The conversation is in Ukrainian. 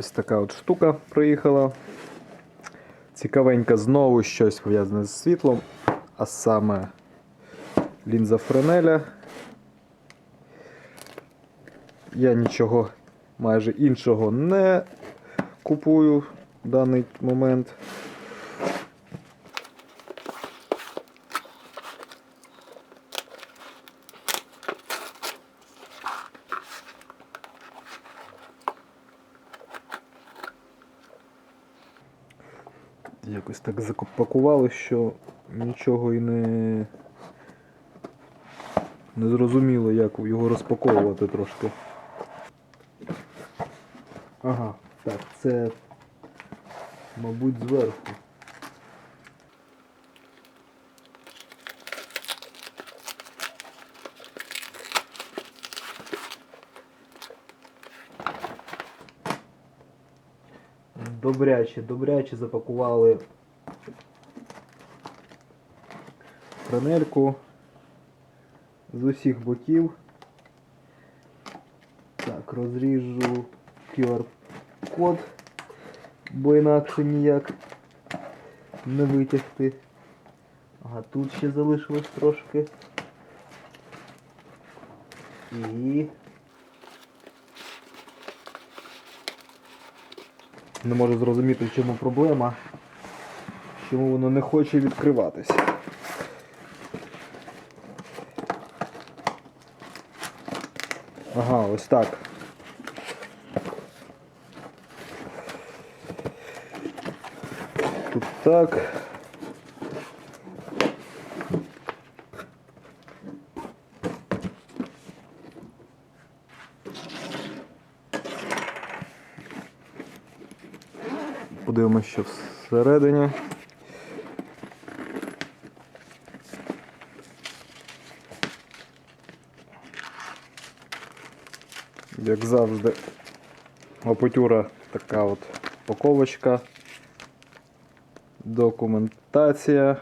Ось така от штука приїхала. Цікавенько знову щось пов'язане з світлом, а саме лінза Френеля. Я нічого майже іншого не купую в даний момент. Якось так запакували, що нічого і не, не зрозуміло, як його розпаковувати трошки. Ага, так, це, мабуть, зверху. Добряче, добряче запакували франельку з усіх боків. Так, розріжу QR-код, бо інакше ніяк не витягти. Ага, тут ще залишилось трошки. І не можу зрозуміти, в чому проблема, чому воно не хоче відкриватись. Ага, ось так. Тут так. Подивимося, що всередині. Як завжди, опутюра така от упаковочка, документація.